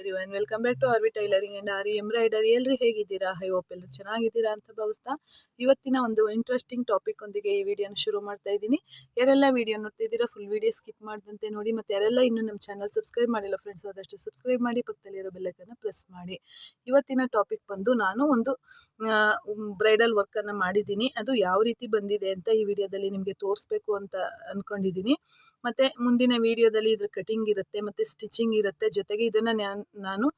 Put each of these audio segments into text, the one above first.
Everyone welcome back to RV tailoring and aari embroidery ಎಲ್ಲರೂ ಹೇಗಿದ್ದೀರಾ? I hope ಎಲ್ಲರೂ ಚೆನ್ನಾಗಿದ್ದೀರಾ ಅಂತ ಭಾವಿಸ್ತಾ ಇವತ್ತಿನ ಒಂದು ಇಂಟ್ರೆಸ್ಟಿಂಗ್ ಟಾಪಿಕ್ ಒಂದಿಗೆ ಈ ವಿಡಿಯೋನ ಶುರು ಮಾಡ್ತಾ ಇದ್ದೀನಿ. ಯಾರೆಲ್ಲ ವಿಡಿಯೋ ನೋಡ್ತಿದ್ದೀರಾ ಫುಲ್ ವಿಡಿಯೋ ಸ್ಕಿಪ್ ಮಾಡ್ದಂತೆ ನೋಡಿ, ಮತ್ತು ಯಾರೆಲ್ಲ ಇನ್ನೂ ನಮ್ಮ ಚಾನಲ್ ಸಬ್ಸ್ಕ್ರೈಬ್ ಮಾಡಿಲ್ಲ ಫ್ರೆಂಡ್ಸ್ ಆದಷ್ಟು ಸಬ್ಸ್ಕ್ರೈಬ್ ಮಾಡಿ, ಪಕ್ಕದಲ್ಲಿರೋ ಬೆಲ್ಲಕ್ಕನ್ನು ಪ್ರೆಸ್ ಮಾಡಿ. ಇವತ್ತಿನ ಟಾಪಿಕ್ ಬಂದು ನಾನು ಒಂದು ಬ್ರೈಡಲ್ ವರ್ಕನ್ನು ಮಾಡಿದ್ದೀನಿ. ಅದು ಯಾವ ರೀತಿ ಬಂದಿದೆ ಅಂತ ಈ ವಿಡಿಯೋದಲ್ಲಿ ನಿಮಗೆ ತೋರಿಸ್ಬೇಕು ಅಂತ ಅಂದ್ಕೊಂಡಿದ್ದೀನಿ ಮತ್ತು ಮುಂದಿನ ವಿಡಿಯೋದಲ್ಲಿ ಇದ್ರ ಕಟಿಂಗ್ ಇರುತ್ತೆ, ಮತ್ತು ಸ್ಟಿಚಿಂಗ್ ಇರುತ್ತೆ. ಜೊತೆಗೆ ಇದನ್ನು ನಾನು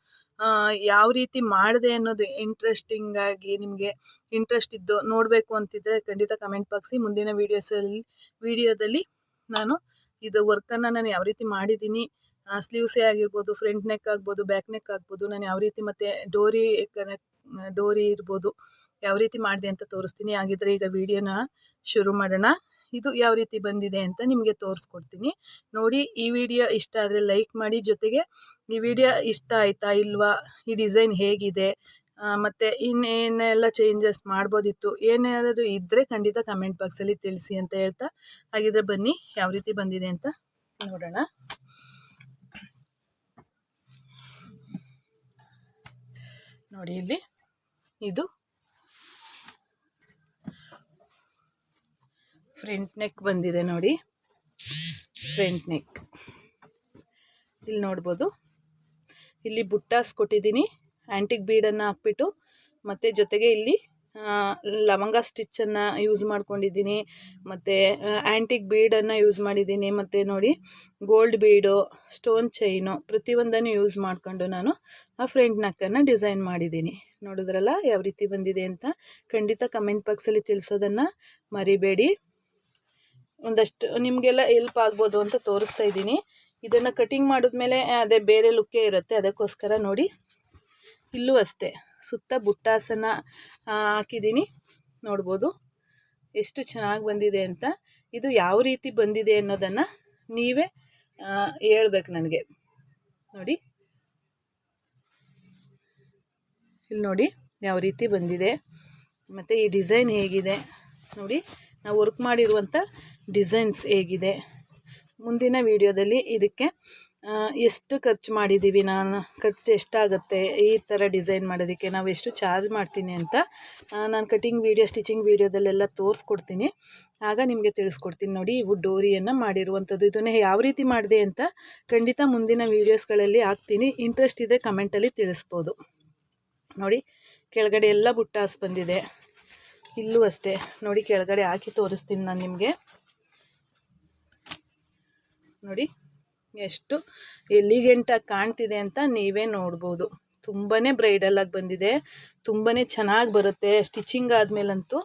ಯಾವ ರೀತಿ ಮಾಡಿದೆ ಅನ್ನೋದು ಇಂಟ್ರೆಸ್ಟಿಂಗ್ ಆಗಿ ನಿಮಗೆ ಇಂಟ್ರೆಸ್ಟ್ ಇದ್ದು ನೋಡಬೇಕು ಅಂತಿದ್ರೆ ಖಂಡಿತ ಕಮೆಂಟ್ ಬಾಕ್ಸಿ ಮುಂದಿನ ವೀಡಿಯೋಸಲ್ಲಿ ವಿಡಿಯೋದಲ್ಲಿ ನಾನು ಇದು ವರ್ಕನ್ನು ನಾನು ಯಾವ ರೀತಿ ಮಾಡಿದ್ದೀನಿ ಸ್ಲೀವ್ಸೇ ಆಗಿರ್ಬೋದು ಫ್ರಂಟ್ ನೆಕ್ ಆಗ್ಬೋದು ಬ್ಯಾಕ್ ನೆಕ್ ಆಗ್ಬೋದು, ನಾನು ಯಾವ ರೀತಿ ಮತ್ತೆ ಡೋರಿ ಕನೆಕ್ಟ್ ಡೋರಿ ಇರ್ಬೋದು, ಯಾವ ರೀತಿ ಮಾಡಿದೆ ಅಂತ ತೋರಿಸ್ತೀನಿ. ಹಾಗಿದ್ರೆ ಈಗ ವಿಡಿಯೋನ ಶುರು ಮಾಡೋಣ. ಇದು ಯಾವ ರೀತಿ ಬಂದಿದೆ ಅಂತ ನಿಮಗೆ ತೋರಿಸ್ಕೊಡ್ತೀನಿ. ನೋಡಿ, ಈ ವಿಡಿಯೋ ಇಷ್ಟ ಆದರೆ ಲೈಕ್ ಮಾಡಿ. ಜೊತೆಗೆ ಈ ವಿಡಿಯೋ ಇಷ್ಟ ಆಯಿತಾ ಇಲ್ವಾ? ಈ ಡಿಸೈನ್ ಹೇಗಿದೆ? ಮತ್ತು ಇನ್ನೇನೆಲ್ಲ ಚೇಂಜಸ್ ಮಾಡ್ಬೋದಿತ್ತು? ಏನಾದರೂ ಇದ್ದರೆ ಖಂಡಿತ ಕಮೆಂಟ್ ಬಾಕ್ಸಲ್ಲಿ ತಿಳಿಸಿ ಅಂತ ಹೇಳ್ತಾ ಹಾಗಿದ್ರೆ ಬನ್ನಿ. ಯಾವ ರೀತಿ ಬಂದಿದೆ ಅಂತ ನೋಡೋಣ. ನೋಡಿ ಇಲ್ಲಿ. ಇದು ಫ್ರಂಟ್ ನೆಕ್ ಬಂದಿದೆ ನೋಡಿ. Front neck. ಇಲ್ಲಿ ನೋಡ್ಬೋದು. ಇಲ್ಲಿ ಬುಟ್ಟಾಸ್ ಕೊಟ್ಟಿದ್ದೀನಿ. ಆ್ಯಂಟಿಕ್ ಬೀಡನ್ನು ಹಾಕ್ಬಿಟ್ಟು ಮತ್ತು ಜೊತೆಗೆ ಇಲ್ಲಿ ಲವಂಗ ಸ್ಟಿಚ್ಚನ್ನು ಯೂಸ್ ಮಾಡ್ಕೊಂಡಿದ್ದೀನಿ. ಮತ್ತು ಆ್ಯಂಟಿಕ್ ಬೀಡನ್ನು ಯೂಸ್ ಮಾಡಿದ್ದೀನಿ. ಮತ್ತು ನೋಡಿ, ಗೋಲ್ಡ್ ಬೀಡು, ಸ್ಟೋನ್ ಚೈನು ಪ್ರತಿಯೊಂದನ್ನು ಯೂಸ್ ಮಾಡಿಕೊಂಡು ನಾನು ಆ ಫ್ರೆಂಟ್ ನಕ್ಕನ್ನು ಡಿಸೈನ್ ಮಾಡಿದ್ದೀನಿ. ನೋಡಿದ್ರಲ್ಲ, ಯಾವ ರೀತಿ ಬಂದಿದೆ ಅಂತ ಖಂಡಿತ ಕಮೆಂಟ್ ಬಾಕ್ಸಲ್ಲಿ ತಿಳಿಸೋದನ್ನು ಮರಿಬೇಡಿ. ಒಂದಷ್ಟು, ನಿಮಗೆಲ್ಲ ಹೆಲ್ಪ್ ಆಗ್ಬೋದು ಅಂತ ತೋರಿಸ್ತಾ ಇದ್ದೀನಿ. ಇದನ್ನು ಕಟಿಂಗ್ ಮಾಡಿದ್ಮೇಲೆ ಅದೇ ಬೇರೆ ಲುಕ್ಕೇ ಇರುತ್ತೆ, ಅದಕ್ಕೋಸ್ಕರ ನೋಡಿ. ಇಲ್ಲೂ ಅಷ್ಟೇ, ಸುತ್ತ ಬುಟ್ಟಾಸನ್ನು ಹಾಕಿದ್ದೀನಿ. ನೋಡ್ಬೋದು. ಎಷ್ಟು ಚೆನ್ನಾಗಿ ಬಂದಿದೆ ಅಂತ. ಇದು ಯಾವ ರೀತಿ ಬಂದಿದೆ ಅನ್ನೋದನ್ನು ನೀವೇ ಹೇಳ್ಬೇಕು ನನಗೆ. ನೋಡಿ. ಇಲ್ಲಿ ನೋಡಿ, ಯಾವ ರೀತಿ ಬಂದಿದೆ. ಮತ್ತು ಈ ಡಿಸೈನ್ ಹೇಗಿದೆ. ನೋಡಿ, ನಾವು ವರ್ಕ್ ಮಾಡಿರುವಂಥ ಡಿಸೈನ್ಸ್ ಹೇಗಿದೆ. ಮುಂದಿನ ವಿಡಿಯೋದಲ್ಲಿ ಇದಕ್ಕೆ ಎಷ್ಟು ಖರ್ಚು ಮಾಡಿದ್ದೀವಿ ನಾನು, ಖರ್ಚು ಎಷ್ಟಾಗುತ್ತೆ, ಈ ಥರ ಡಿಸೈನ್ ಮಾಡೋದಕ್ಕೆ ನಾವು ಎಷ್ಟು ಚಾರ್ಜ್ ಮಾಡ್ತೀನಿ ಅಂತ ನಾನು ಕಟಿಂಗ್ ವೀಡಿಯೋ, ಸ್ಟಿಚಿಂಗ್ ವೀಡಿಯೋದಲ್ಲೆಲ್ಲ ತೋರಿಸ್ಕೊಡ್ತೀನಿ. ಆಗ ನಿಮಗೆ ತಿಳಿಸ್ಕೊಡ್ತೀನಿ ನೋಡಿ, ಇವು ಡೋರಿಯನ್ನು ಮಾಡಿರುವಂಥದ್ದು. ಇದನ್ನು ಯಾವ ರೀತಿ ಮಾಡಿದೆ ಅಂತ ಖಂಡಿತ ಮುಂದಿನ ವೀಡಿಯೋಸ್ಗಳಲ್ಲಿ ಹಾಕ್ತೀನಿ. ಇಂಟ್ರೆಸ್ಟ್ ಇದೆ ಕಮೆಂಟಲ್ಲಿ ತಿಳಿಸ್ಬೋದು. ನೋಡಿ, ಕೆಳಗಡೆ ಎಲ್ಲ ಬುಟ್ಟಾಸ್ ಬಂದಿದೆ. ಇಲ್ಲೂ ಅಷ್ಟೇ. ನೋಡಿ, ಕೆಳಗಡೆ ಹಾಕಿ ತೋರಿಸ್ತೀನಿ ನಾನು ನಿಮಗೆ. ನೋಡಿ, ಎಷ್ಟು ಎಲಿಗೆಂಟಾಗಿ ಕಾಣ್ತಿದೆ ಅಂತ ನೀವೇ ನೋಡ್ಬೋದು. ತುಂಬಾ ಬ್ರೈಡಲ್ಲಾಗಿ ಬಂದಿದೆ ತುಂಬಾ ಚೆನ್ನಾಗಿ ಬರುತ್ತೆ ಸ್ಟಿಚಿಂಗ್ ಆದಮೇಲಂತೂ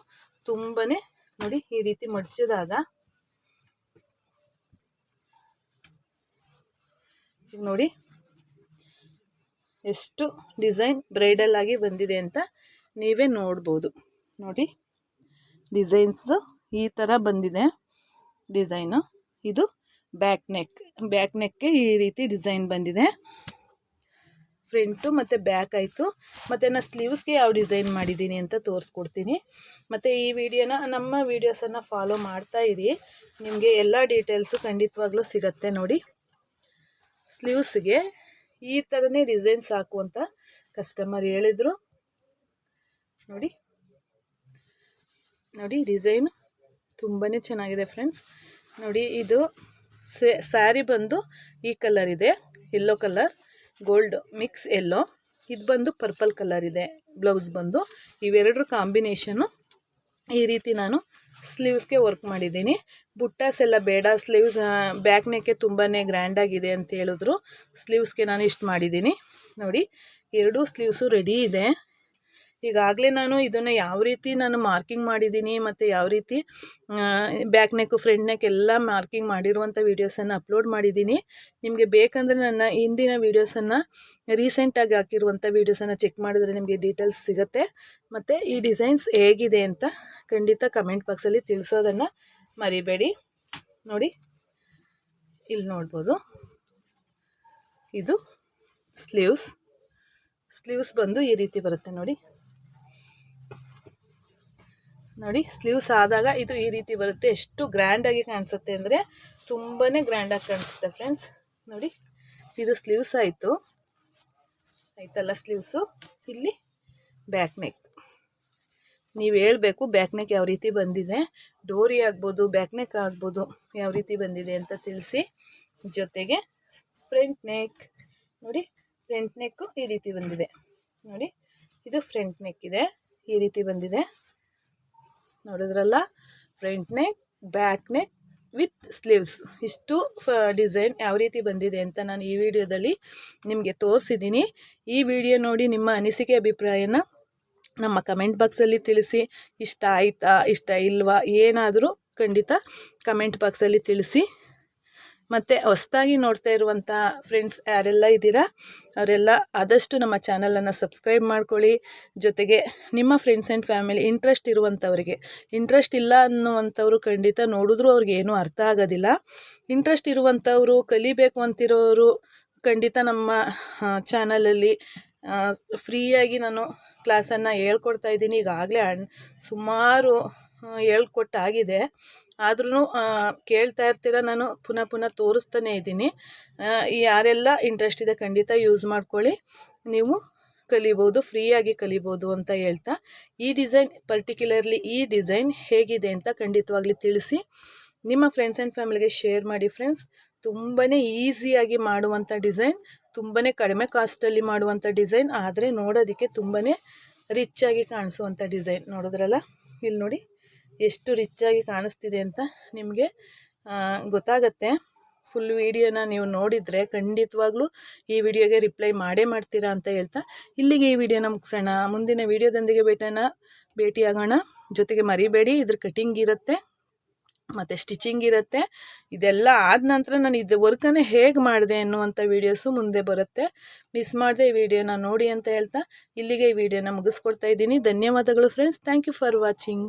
ತುಂಬಾ ನೋಡಿ ಈ ರೀತಿ ಮಡಿಸಿದಾಗ ನೋಡಿ, ಎಷ್ಟು ಡಿಸೈನ್ ಬ್ರೈಡಲ್ ಆಗಿ ಬಂದಿದೆ ಅಂತ ನೀವೇ ನೋಡ್ಬೋದು. ನೋಡಿ ಡಿಸೈನ್ಸು ಈ ಥರ ಬಂದಿದೆ ಡಿಸೈನು ಇದು ಬ್ಯಾಕ್ ನೆಕ್, ಬ್ಯಾಕ್ ನೆಕ್ಗೆ ಈ ರೀತಿ ಡಿಸೈನ್ ಬಂದಿದೆ. ಫ್ರಂಟು ಮತ್ತು ಬ್ಯಾಕ್ ಆಯಿತು. ಮತ್ತು ನಾನು ಸ್ಲೀವ್ಸ್ಗೆ ಯಾವ ಡಿಸೈನ್ ಮಾಡಿದ್ದೀನಿ ಅಂತ ತೋರಿಸ್ಕೊಡ್ತೀನಿ. ಮತ್ತು ಈ ವಿಡಿಯೋನ, ನಮ್ಮ ವೀಡಿಯೋಸನ್ನು ಫಾಲೋ ಮಾಡ್ತಾ ಇರಿ. ನಿಮಗೆ ಎಲ್ಲ ಡೀಟೇಲ್ಸು ಖಂಡಿತವಾಗ್ಲೂ ಸಿಗತ್ತೆ ನೋಡಿ. ಸ್ಲೀವ್ಸ್ಗೆ ಈ ಥರನೇ ಸಾಕು ಹಾಕುವಂತ ಕಸ್ಟಮರ್ ಹೇಳಿದರು. ನೋಡಿ. ನೋಡಿ, ಡಿಸೈನ್ ತುಂಬಾ ಚೆನ್ನಾಗಿದೆ ಫ್ರೆಂಡ್ಸ್. ನೋಡಿ, ಇದು ಸ್ಯಾರಿ ಬಂದು ಈ ಕಲರ್ ಇದೆ yellow colour gold mix yellow ಇದು ಬಂದು ಪರ್ಪಲ್ ಕಲರ್ ಇದೆ, ಬ್ಲೌಸ್ ಬಂದು. ಇವೆರಡರ ಕಾಂಬಿನೇಷನು ಈ ರೀತಿ ನಾನು ಸ್ಲೀವ್ಸ್ಗೆ ವರ್ಕ್ ಮಾಡಿದ್ದೀನಿ. ಬುಟ್ಟಾಸ್ ಎಲ್ಲ ಬೇಡ ಸ್ಲೀವ್ಸ್ ಬ್ಯಾಕ್ ನೆಕ್ಕೆ ತುಂಬಾ ಗ್ರ್ಯಾಂಡಾಗಿದೆ ಅಂತ ಹೇಳಿದ್ರು. ಸ್ಲೀವ್ಸ್ಗೆ ನಾನು ಇಷ್ಟು ಮಾಡಿದ್ದೀನಿ. ನೋಡಿ, ಎರಡೂ ಸ್ಲೀವ್ಸು ರೆಡಿ ಇದೆ. ಈಗಾಗಲೇ ನಾನು ಇದನ್ನು ಯಾವ ರೀತಿ ನಾನು ಮಾರ್ಕಿಂಗ್ ಮಾಡಿದ್ದೀನಿ ಮತ್ತು ಯಾವ ರೀತಿ ಬ್ಯಾಕ್ ನೆಕ್ ಫ್ರಂಟ್ ನೆಕ್ ಎಲ್ಲ ಮಾರ್ಕಿಂಗ್ ಮಾಡಿರುವಂಥ ವೀಡಿಯೋಸನ್ನು ಅಪ್ಲೋಡ್ ಮಾಡಿದ್ದೀನಿ. ನಿಮಗೆ ಬೇಕಂದರೆ ನನ್ನ ಹಿಂದಿನ ವೀಡಿಯೋಸನ್ನು ರೀಸೆಂಟಾಗಿ ಹಾಕಿರುವಂಥ ವೀಡಿಯೋಸನ್ನು ಚೆಕ್ ಮಾಡಿದ್ರೆ ನಿಮಗೆ ಡೀಟೇಲ್ಸ್ ಸಿಗುತ್ತೆ. ಮತ್ತು ಈ ಡಿಸೈನ್ಸ್ ಹೇಗಿದೆ ಅಂತ ಖಂಡಿತ ಕಮೆಂಟ್ ಬಾಕ್ಸಲ್ಲಿ ತಿಳಿಸೋದನ್ನು ಮರಿಬೇಡಿ. ನೋಡಿ ಇಲ್ಲಿ ನೋಡ್ಬೋದು. ಇದು ಸ್ಲೀವ್ಸ್ ಸ್ಲೀವ್ಸ್ ಬಂದು ಈ ರೀತಿ ಬರುತ್ತೆ ನೋಡಿ. ನೋಡಿ ಸ್ಲೀವ್ಸ್ ಆದಾಗ ಇದು ಈ ರೀತಿ ಬರುತ್ತೆ. ಎಷ್ಟು ಗ್ರ್ಯಾಂಡಾಗಿ ಕಾಣಿಸುತ್ತೆ ಅಂದರೆ ತುಂಬಾ ಗ್ರ್ಯಾಂಡಾಗಿ ಕಾಣಿಸುತ್ತೆ ಫ್ರೆಂಡ್ಸ್ ನೋಡಿ, ಇದು ಸ್ಲೀವ್ಸ್ ಆಯಿತು. ಆಯ್ತಲ್ಲ ಸ್ಲೀವ್ಸು ಇಲ್ಲಿ ಬ್ಯಾಕ್ ನೆಕ್ ನೀವು ಹೇಳಬೇಕು ಬ್ಯಾಕ್ ನೆಕ್ ಯಾವ ರೀತಿ ಬಂದಿದೆ. ಡೋರಿ ಆಗ್ಬೋದು ಬ್ಯಾಕ್ ನೆಕ್ ಆಗ್ಬೋದು ಯಾವ ರೀತಿ ಬಂದಿದೆ ಅಂತ ತಿಳಿಸಿ. ಜೊತೆಗೆ ಫ್ರಂಟ್ ನೆಕ್ ನೋಡಿ ಫ್ರಂಟ್ ನೆಕ್ಕು ಈ ರೀತಿ ಬಂದಿದೆ. ನೋಡಿ, ಇದು ಫ್ರಂಟ್ ನೆಕ್ ಇದೆ. ಈ ರೀತಿ ಬಂದಿದೆ. ನೋಡಿದ್ರಲ್ಲ front neck back neck with sleeves ಇಷ್ಟು ಡಿಸೈನ್ ಯಾವ ರೀತಿ ಬಂದಿದೆ ಅಂತ ನಾನು ಈ ವಿಡಿಯೋದಲ್ಲಿ ನಿಮಗೆ ತೋರಿಸಿದ್ದೀನಿ ಈ ವಿಡಿಯೋ ನೋಡಿ ನಿಮ್ಮ ಅನಿಸಿಕೆ, ಅಭಿಪ್ರಾಯನ ನಮ್ಮ ಕಮೆಂಟ್ ಬಾಕ್ಸಲ್ಲಿ ತಿಳಿಸಿ. ಇಷ್ಟ ಆಯಿತಾ, ಇಷ್ಟ ಇಲ್ವಾ, ಏನಾದರೂ ಖಂಡಿತ ಕಮೆಂಟ್ ಬಾಕ್ಸಲ್ಲಿ ತಿಳಿಸಿ. ಮತ್ತು ಹೊಸದಾಗಿ ನೋಡ್ತಾ ಇರುವಂಥ ಫ್ರೆಂಡ್ಸ್ ಯಾರೆಲ್ಲ ಇದ್ದೀರಾ, ಅವರೆಲ್ಲ ಆದಷ್ಟು ನಮ್ಮ ಚಾನಲನ್ನು ಸಬ್ಸ್ಕ್ರೈಬ್ ಮಾಡ್ಕೊಳ್ಳಿ. ಜೊತೆಗೆ ನಿಮ್ಮ ಫ್ರೆಂಡ್ಸ್ ಆ್ಯಂಡ್ ಫ್ಯಾಮಿಲಿ ಇಂಟ್ರೆಸ್ಟ್ ಇರುವಂಥವ್ರಿಗೆ ಇಂಟ್ರೆಸ್ಟ್ ಇಲ್ಲ ಅನ್ನುವಂಥವ್ರು ಖಂಡಿತ ನೋಡಿದ್ರೂ ಅವ್ರಿಗೆ ಏನೂ ಅರ್ಥ ಆಗೋದಿಲ್ಲ. ಇಂಟ್ರೆಸ್ಟ್ ಇರುವಂಥವರು ಕಲಿಬೇಕು ಅಂತಿರೋರು ಖಂಡಿತ ನಮ್ಮ ಚಾನಲಲ್ಲಿ ಫ್ರೀಯಾಗಿ ನಾನು ಕ್ಲಾಸನ್ನು ಹೇಳ್ಕೊಡ್ತಾ ಇದ್ದೀನಿ. ಈಗಾಗಲೇ ಅಣ್ ಸುಮಾರು ಹೇಳ್ಕೊಟ್ಟಾಗಿದೆ. ಆದ್ರೂ ಕೇಳ್ತಾ ಇರ್ತೀರ ನಾನು ಪುನಃ ಪುನಃ ತೋರಿಸ್ತಾನೇ ಇದ್ದೀನಿ. ಯಾರೆಲ್ಲ ಇಂಟ್ರೆಸ್ಟ್ ಇದೆ ಖಂಡಿತ ಯೂಸ್ ಮಾಡ್ಕೊಳ್ಳಿ. ನೀವು ಕಲಿಬೋದು, ಫ್ರೀಯಾಗಿ ಕಲಿಬೋದು ಅಂತ ಹೇಳ್ತಾ, ಈ ಡಿಸೈನ್ ಪರ್ಟಿಕ್ಯುಲರ್ಲಿ ಈ ಡಿಸೈನ್ ಹೇಗಿದೆ ಅಂತ ಖಂಡಿತವಾಗ್ಲಿ ತಿಳಿಸಿ. ನಿಮ್ಮ ಫ್ರೆಂಡ್ಸ್ ಆ್ಯಂಡ್ ಫ್ಯಾಮಿಲಿಗೆ ಶೇರ್ ಮಾಡಿ ಫ್ರೆಂಡ್ಸ್ ತುಂಬಾ ಈಸಿಯಾಗಿ ಮಾಡುವಂಥ ಡಿಸೈನ್ ತುಂಬಾ ಕಡಿಮೆ ಕಾಸ್ಟಲ್ಲಿ ಮಾಡುವಂಥ ಡಿಸೈನ್ ಆದರೆ ನೋಡೋದಕ್ಕೆ ತುಂಬಾ ರಿಚ್ಚಾಗಿ ಕಾಣಿಸುವಂಥ ಡಿಸೈನ್ ನೋಡಿದ್ರಲ್ಲ? ಇಲ್ಲಿ ನೋಡಿ. ಎಷ್ಟು ರಿಚ್ಚಾಗಿ ಕಾಣಿಸ್ತಿದೆ ಅಂತ ನಿಮಗೆ ಗೊತ್ತಾಗತ್ತೆ. ಫುಲ್ ವಿಡಿಯೋನ ನೀವು ನೋಡಿದರೆ ಖಂಡಿತವಾಗ್ಲೂ ಈ ವಿಡಿಯೋಗೆ ರಿಪ್ಲೈ ಮಾಡೇ ಮಾಡ್ತೀರಾ ಅಂತ ಹೇಳ್ತಾ. ಇಲ್ಲಿಗೆ ಈ ವಿಡಿಯೋನ ಮುಗಿಸೋಣ. ಮುಂದಿನ ವಿಡಿಯೋದೊಂದಿಗೆ ಭೇಟನ, ಭೇಟಿಯಾಗೋಣ. ಜೊತೆಗೆ ಮರಿಬೇಡಿ, ಇದ್ರ ಕಟಿಂಗ್ ಇರುತ್ತೆ, ಮತ್ತು ಸ್ಟಿಚಿಂಗ್ ಇರುತ್ತೆ. ಇದೆಲ್ಲ ಆದ ನಂತರ ನಾನು ಇದು ವರ್ಕನ್ನೇ ಹೇಗೆ ಮಾಡಿದೆ ಅನ್ನುವಂಥ ವೀಡಿಯೋಸು ಮುಂದೆ ಬರುತ್ತೆ. ಮಿಸ್ ಮಾಡಿದೆ ಈ ವಿಡಿಯೋನ ನೋಡಿ ಅಂತ ಹೇಳ್ತಾ. ಇಲ್ಲಿಗೆ ಈ ವಿಡಿಯೋನ ಮುಗಿಸ್ಕೊಡ್ತಾ ಇದ್ದೀನಿ. ಧನ್ಯವಾದಗಳು friends thank you for watching